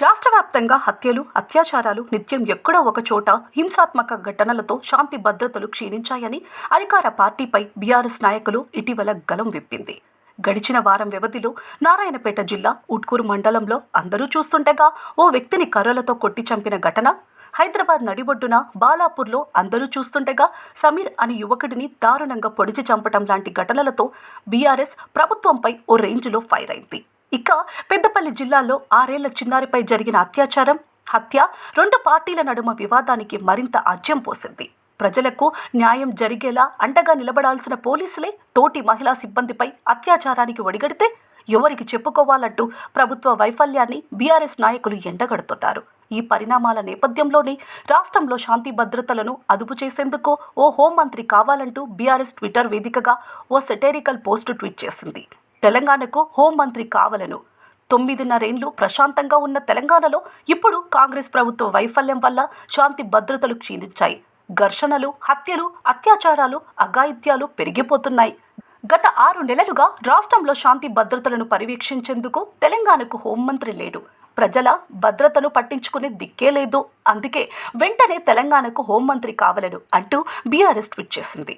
రాష్ట్ర వ్యాప్తంగా హత్యలు అత్యాచారాలు నిత్యం ఎక్కడో ఒక చోట హింసాత్మక ఘటనలతో శాంతి భద్రతలు క్షీణించాయని అధికార పార్టీపై బీఆర్ఎస్ నాయకులు ఇటీవల గలం విప్పింది. గడిచిన వారం వ్యవధిలో నారాయణపేట జిల్లా ఉట్కూరు మండలంలో అందరూ చూస్తుండగా ఓ వ్యక్తిని కర్రలతో కొట్టి చంపిన ఘటన. హైదరాబాద్ నడిబొడ్డున బాలాపూర్లో అందరూ చూస్తుండగా సమీర్ అనే యువకుడిని దారుణంగా పొడిచి చంపటం లాంటి ఘటనలతో బీఆర్ఎస్ ప్రభుత్వంపై ఓ రేంజ్లో ఫైర్ అయింది. ఇక పెద్దపల్లి జిల్లాలో ఆరేళ్ళ చిన్నారిపై జరిగిన అత్యాచారం హత్య రెండు పార్టీల నడుమ వివాదానికి మరింత ఆజ్యం పోసింది. ప్రజలకు న్యాయం జరిగేలా అండగా నిలబడాల్సిన పోలీసులే తోటి మహిళా సిబ్బందిపై అత్యాచారానికి ఒడిగడితే ఎవరికి చెప్పుకోవాలంటూ ప్రభుత్వ వైఫల్యాన్ని బీఆర్ఎస్ నాయకులు ఎండగడుతున్నారు. ఈ పరిణామాల నేపథ్యంలోనే రాష్ట్రంలో శాంతి భద్రతలను అదుపు చేసేందుకు ఓ హోంమంత్రి కావాలంటూ బీఆర్ఎస్ ట్విట్టర్ వేదికగా ఓ సెటేరికల్ పోస్టు ట్వీట్ చేసింది. తెలంగాణకు హోంమంత్రి కావలను. తొమ్మిదిన్నరేండ్లు ప్రశాంతంగా ఉన్న తెలంగాణలో ఇప్పుడు కాంగ్రెస్ ప్రభుత్వ వైఫల్యం వల్ల శాంతి భద్రతలు క్షీణించాయి. ఘర్షణలు హత్యలు అత్యాచారాలు అఘాయిత్యాలు పెరిగిపోతున్నాయి. గత ఆరు నెలలుగా రాష్ట్రంలో శాంతి భద్రతలను పర్యవేక్షించేందుకు తెలంగాణకు హోంమంత్రి లేడు. ప్రజల భద్రతను పట్టించుకునే దిక్కే లేదు. అందుకే వెంటనే తెలంగాణకు హోంమంత్రి కావలను అంటూ బీఆర్ఎస్ ట్వీట్ చేసింది.